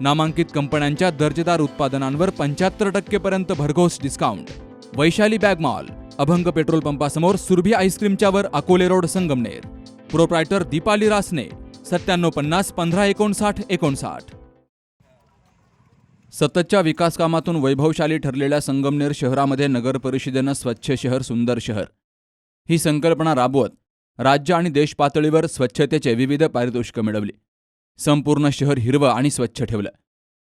नामांकित कंपन्यांच्या दर्जेदार उत्पादनांवर पंच्याहत्तर टक्केपर्यंत भरघोस discount Vaishali bag mall Abhang petrol पंपासमोर Surabhi आईस्क्रीमच्यावर अकोले रोड संगमनेर. प्रोप्रायटर दीपाली रासने सत्त्याण्णव पन्नास पंधरा एकोणसाठ एकोणसाठ. सततच्या विकास कामातून वैभवशाली ठरलेल्या संगमनेर शहरामध्ये नगर परिषदेनं स्वच्छ शहर सुंदर शहर. ही संकल्पना राबवत राज्य आणि देशपातळीवर स्वच्छतेचे विविध पारितोषिकं मिळवली. संपूर्ण शहर हिरवं आणि स्वच्छ ठेवलं.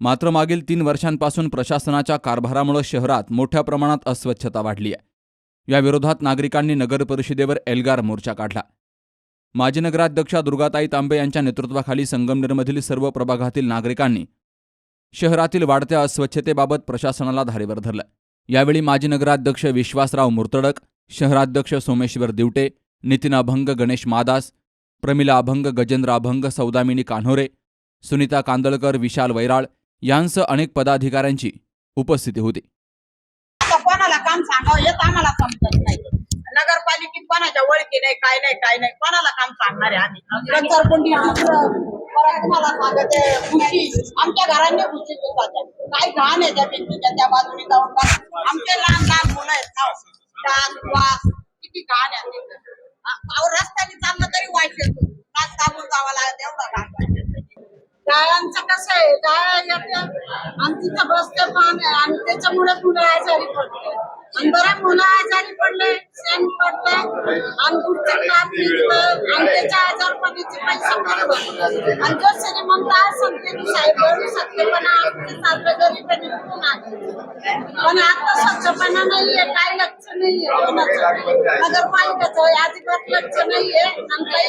मात्र मागील तीन वर्षांपासून प्रशासनाच्या कारभारामुळे शहरात मोठ्या प्रमाणात अस्वच्छता वाढली आहे. या विरोधात नागरिकांनी नगरपरिषदेवर एल्गार मोर्चा काढला. माजी नगराध्यक्षा दुर्गाताई तांबे यांच्या नेतृत्वाखाली संगमनेरमधील सर्व प्रभागातील नागरिकांनी शहरातील वाढत्या अस्वच्छतेबाबत प्रशासनाला धारेवर धरलं. यावेळी माजी नगराध्यक्ष विश्वासराव मुर्तडक शहराध्यक्ष सोमेश्वर दिवटे नितीन अभंग गणेश मादास प्रमिला अभंग गजेंद्र अभंग सौदामिनी कान्होरे सुनीता कांदळकर विशाल वैराळ यांसह अनेक पदाधिकाऱ्यांची उपस्थिती होती. कोणाला काम सांगावं हेच आम्हाला समजत नाही. नगरपालिकेत कोणाच्या ओळखी नाही काय नाही काय नाही कोणाला काम सांगणार आहे आम्ही? कचरकुंडी परत तुम्हाला सांगते खुशी. आमच्या घरांनी खुशी दिवसाच्या काय घाण आहे त्या भिंतीच्या त्या बाजूने जाऊन आमचे लहान लहान मुलं आहेत ना. डास वास किती घाण आहे तिथं. अहो, रस्त्याने चाललं तरी वाईट येतो. नाक दाबून जावा लागत एवढा घाण कसं आहे? डाळ येते आणि तिथं बसते पाणी. आणि त्याच्यामुळे मुलं आजारी पडते. आणि बरं मुलं आजारी पडले त्याच्या आजारपणाचे पैसा पडतात आणि जो श्रीमंत असेल साहेब भरू शकते पण आमचे सारखे गरीब आहे, आले. पण आता स्वच्छपणा नाहीये काय लक्ष नाहीये कोणाचं. नगरपालिकेचं अजिबात लक्ष नाहीये. आणि काही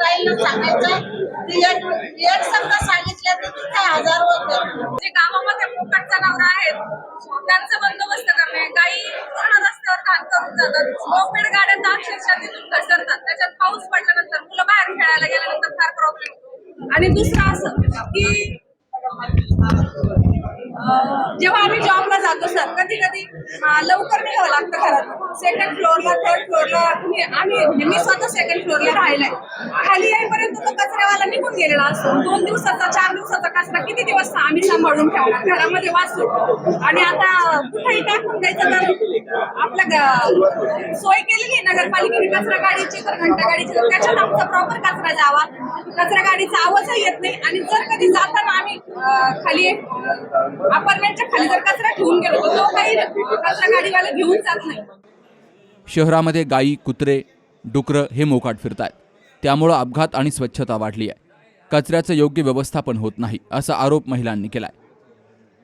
आम्ही तुझं जायला सांगायचं एक एक संघ तर तिथे हजार होते? जे गावामध्ये मोकाट जनावर आहेत त्यांचा बंदोबस्त करणे काही पूर्ण रस्त्यावर काम करून जातात. मोपेड गाड्या तर अक्षरशः तिथून घसरतात. त्याच्यात पाऊस पडल्यानंतर मुलं बाहेर खेळायला गेल्यानंतर फार प्रॉब्लेम होतो. आणि दुसरं असं की जेव्हा आम्ही जॉबला जातो सर कधी कधी लवकर निघावं लागतं घरात सेकंड फ्लोअरला थर्ड फ्लोअरला तुम्ही आम्ही म्हणजे मी स्वतः सेकंड फ्लोअरला राहिलाय. खाली येईपर्यंत तो कचऱ्यावाला निघून गेलेला असतो. दोन दिवसाचा चार दिवसाचा कचरा किती दिवस आम्ही सांभाळून ठेवणार? घरामध्ये वाचू आणि आता कुठेही टाकून द्यायचं तर आपलं सोय केलेली आहे नगरपालिकेने कचरा गाडीची तर घंटा गाडीची. तर त्याच्यात आमचा प्रॉपर कचरा जावा. कचरा गाडीचा आवाजही येत नाही. आणि जर कधी जाताना आम्ही खाली अपार्टमेंटच्या खाली जर कचरा ठेवून गेलो तो काही कचरा गाडीवाला घेऊन जात नाही. शहरामध्ये गायी कुत्रे डुकरं हे मोकाट फिरतायत. त्यामुळं अपघात आणि स्वच्छता वाढली आहे कचऱ्याचं योग्य व्यवस्थापन होत नाही असा आरोप महिलांनी केलाय.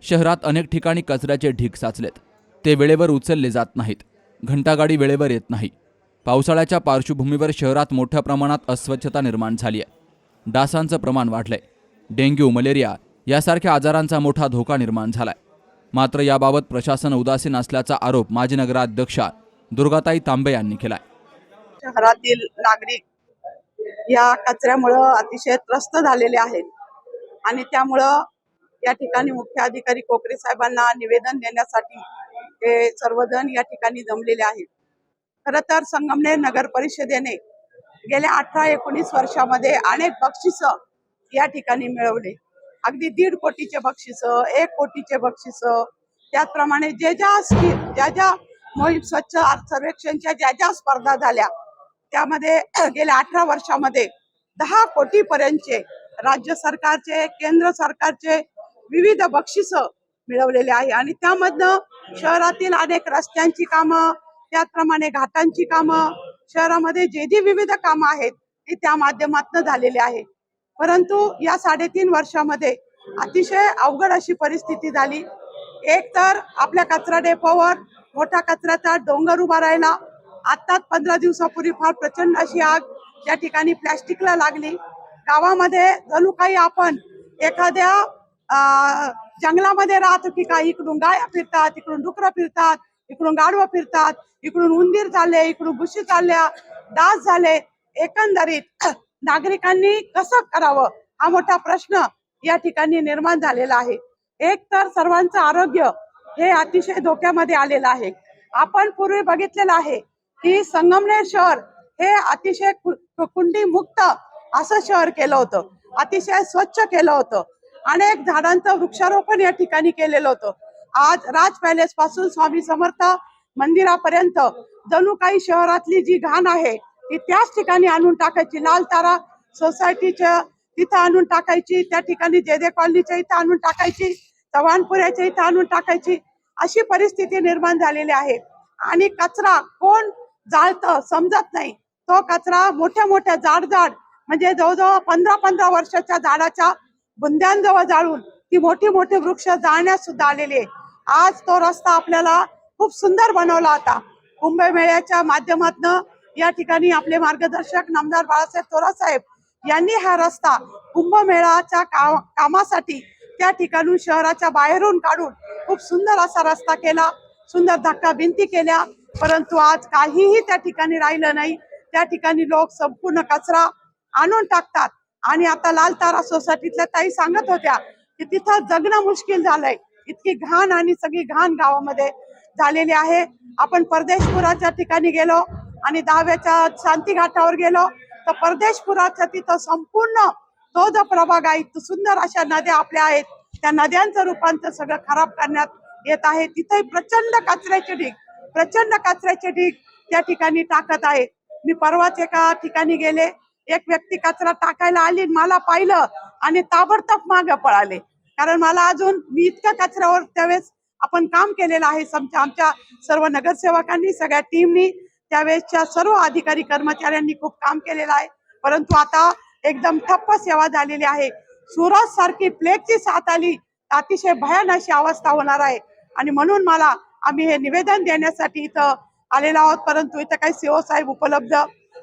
शहरात अनेक ठिकाणी कचऱ्याचे ढीग साचलेत. ते वेळेवर उचलले जात नाहीत. घंटागाडी वेळेवर येत नाही. पावसाळ्याच्या पार्श्वभूमीवर शहरात मोठ्या प्रमाणात अस्वच्छता निर्माण झाली आहे डासांचं प्रमाण वाढलंय. डेंग्यू मलेरिया यासारख्या आजारांचा मोठा धोका निर्माण झालाय. मात्र याबाबत प्रशासन उदासीन असल्याचा आरोप माजी नगराध्यक्षा दुर्गाताई तांबे यांनी केलाय. शहरातील नागरिक या कचऱ्यामुळं अतिशय त्रस्त झालेले आहेत आणि त्यामुळं या ठिकाणी मुख्य अधिकारी कोकरे साहेबांना निवेदन देण्यासाठी ते सर्वजण या ठिकाणी जमलेले आहेत. खरं तर संगमनेर नगर परिषदेने गेल्या अठरा एकोणीस वर्षामध्ये अनेक बक्षिस या ठिकाणी मिळवले. अगदी दीड कोटीचे बक्षिस एक कोटीचे बक्षिस त्याचप्रमाणे जे ज्या स्की- ज्या ज्या मोहीम स्वच्छ सर्वेक्षणच्या ज्या ज्या स्पर्धा झाल्या त्यामध्ये गेल्या अठरा वर्षामध्ये दहा कोटी पर्यंतचे राज्य सरकारचे केंद्र सरकारचे विविध बक्षिस मिळवलेले आहे. आणि त्यामधनं शहरातील अनेक रस्त्यांची कामं त्याचप्रमाणे घाटांची कामं शहरामध्ये जे जी विविध कामं आहेत ती त्या माध्यमातून झालेली आहे. परंतु या साडेतीन वर्षामध्ये अतिशय अवघड अशी परिस्थिती झाली. एक तर आपल्या कचरा डेपोवर मोठा कचऱ्याचा डोंगर उभा राहिला. आत्ताच पंधरा दिवसापूर्वी फार प्रचंड अशी आग या ठिकाणी प्लॅस्टिकला लागली. गावामध्ये जणू काही आपण एखाद्या जंगलामध्ये राहतो की काही इकडून गाया फिरतात इकडून डुकरं फिरतात इकडून गाढवं फिरतात इकडून उंदीर चालले इकडून गुशी चालल्या डास झाले. एकंदरीत नागरिकांनी कसं करावं हा मोठा प्रश्न या ठिकाणी निर्माण झालेला आहे. एक तर सर्वांचं आरोग्य हे अतिशय धोक्यामध्ये आलेलं आहे. आपण पूर्वी बघितलेलं आहे की संगमनेर शहर हे अतिशय कु- कुंडी मुक्त असं शहर केलं होतं. अतिशय स्वच्छ केलं होतं. अनेक झाडांचं वृक्षारोपण या ठिकाणी केलेलं होतं. आज राज पॅलेस पासून स्वामी समर्थ मंदिरापर्यंत जणू काही शहरातली जी घाण आहे ती त्याच ठिकाणी आणून टाकायची. लाल तारा सोसायटीच्या तिथं आणून टाकायची त्या ठिकाणी जेदे कॉलनीच्या इथं आणून टाकायची. चव्हाणपुऱ्याच्या इथं आणून टाकायची अशी परिस्थिती निर्माण झालेली आहे. आणि कचरा कोण जाळतं समजत नाही. तो कचरा मोठ्या मोठ्या जाड जाड म्हणजे जवळजवळ पंधरा पंधरा वर्षाच्या झाडाच्या बुंद्यांजवळ जाळून ती मोठी मोठी वृक्ष जाळण्यास सुद्धा आलेली आहे. आज तो रस्ता आपल्याला खूप सुंदर बनवला होता. कुंभमेळ्याच्या माध्यमातून या ठिकाणी आपले मार्गदर्शक नामदार बाळासाहेब थोरात यांनी हा रस्ता कुंभमेळाच्या का- कामासाठी त्या ठिकाणून शहराच्या बाहेरून काढून खूप सुंदर असा रस्ता केला सुंदर धक्का भिंती केल्या परंतु आज काहीही त्या ठिकाणी राहिलं नाही. त्या ठिकाणी लोक संपूर्ण कचरा आणून टाकतात. आणि आता लाल तारा सोसायटीतल्या ताई सांगत होत्या की तिथं जगणं मुश्किल झालंय. इतकी घाण आणि सगळी घाण गावामध्ये झालेली आहे. आपण परदेशपुराच्या ठिकाणी गेलो आणि दहाव्याच्या शांती घाटावर गेलो तर परदेशपुराच्या तिथं संपूर्ण तो जो प्रभाग आहे तो सुंदर अशा नद्या आपल्या आहेत. त्या नद्यांचं रूपांतर सगळं खराब करण्यात येत आहे. तिथे प्रचंड कचऱ्याचे ढीग प्रचंड कचऱ्याचे ढीग त्या ठिकाणी टाकत आहे मी परवाच एका ठिकाणी गेले. एक व्यक्ती कचरा टाकायला आली मला पाहिलं आणि ताबडतोब मागे पळाले. कारण मला अजून मी इतक्या कचऱ्यावर त्यावेळेस आपण काम केलेलं आहे. समजा आमच्या सर्व नगरसेवकांनी सगळ्या टीमनी त्यावेळेसच्या सर्व अधिकारी कर्मचाऱ्यांनी खूप काम केलेलं आहे. परंतु आता एकदम ठप्प सेवा झालेली आहे. सुरत सारखी प्लेगची साथ आली अतिशय भयान अशी अवस्था होणार आहे. आणि म्हणून मला आम्ही हे निवेदन देण्यासाठी इथं आलेलो आहोत परंतु इथं काही सीओ साहेब उपलब्ध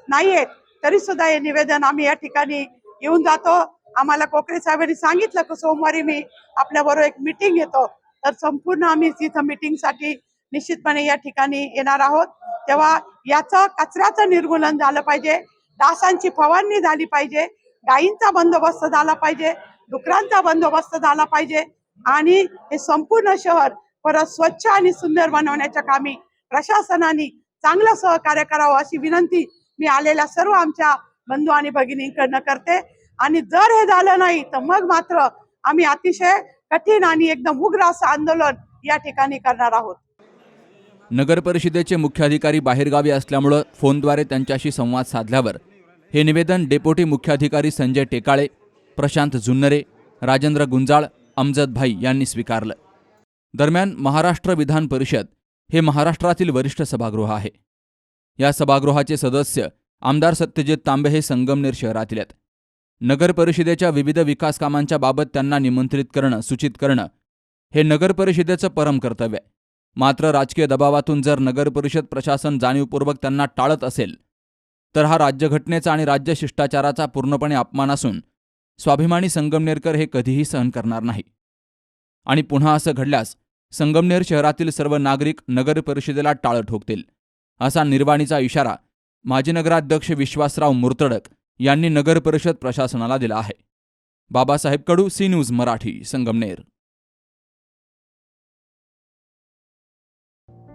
नाहीयेत. तरी सुद्धा हे निवेदन आम्ही या ठिकाणी येऊन जातो. आम्हाला कोकरे साहेबांनी सांगितलं की सोमवारी मी आपल्याबरोबर एक मिटिंग घेतो. तर संपूर्ण आम्ही तिथं मिटिंगसाठी साठी निश्चितपणे या ठिकाणी येणार आहोत. तेव्हा याचं कचऱ्याचं निर्मूलन झालं पाहिजे. डासांची फवारणी झाली पाहिजे गायींचा बंदोबस्त झाला पाहिजे डुकरांचा बंदोबस्त झाला पाहिजे आणि हे संपूर्ण शहर परत स्वच्छ आणि सुंदर बनवण्याच्या कामी प्रशासनाने चांगलं सहकार्य करावं अशी विनंती मी आलेल्या सर्व आमच्या बंधू आणि भगिनींकडनं करते. आणि जर हे झालं नाही तर मग मात्र आम्ही अतिशय कठीण आणि एकदम उग्र असं आंदोलन या ठिकाणी करणार आहोत. नगरपरिषदेचे मुख्याधिकारी बाहेरगावी असल्यामुळं फोनद्वारे त्यांच्याशी संवाद साधल्यावर हे निवेदन डेपोटी मुख्याधिकारी संजय टेकाळे प्रशांत जुन्नरे राजेंद्र गुंजाळ अमजद भाई यांनी स्वीकारलं. दरम्यान महाराष्ट्र विधान परिषद हे महाराष्ट्रातील वरिष्ठ सभागृह आहे. या सभागृहाचे सदस्य आमदार सत्यजित तांबे हे संगमनेर शहरातील आहेत. नगरपरिषदेच्या विविध विकास कामांच्या बाबत त्यांना निमंत्रित करणं सूचित करणं हे नगरपरिषदेचं परम कर्तव्य आहे. मात्र राजकीय दबावातून जर नगर परिषद प्रशासन जाणीवपूर्वक त्यांना टाळत असेल तर हा राज्यघटनेचा आणि राज्य शिष्टाचाराचा पूर्णपणे अपमान असून स्वाभिमानी संगमनेरकर हे कधीही सहन करणार नाही. आणि पुन्हा असं घडल्यास संगमनेर शहरातील सर्व नागरिक नगर परिषदेला टाळं ठोकतील असा निर्वाणीचा इशारा माजी नगराध्यक्ष विश्वासराव मुर्तडक यांनी नगर परिषद प्रशासनाला दिला आहे. Babasaheb Kadu C News Marathi Sangamner.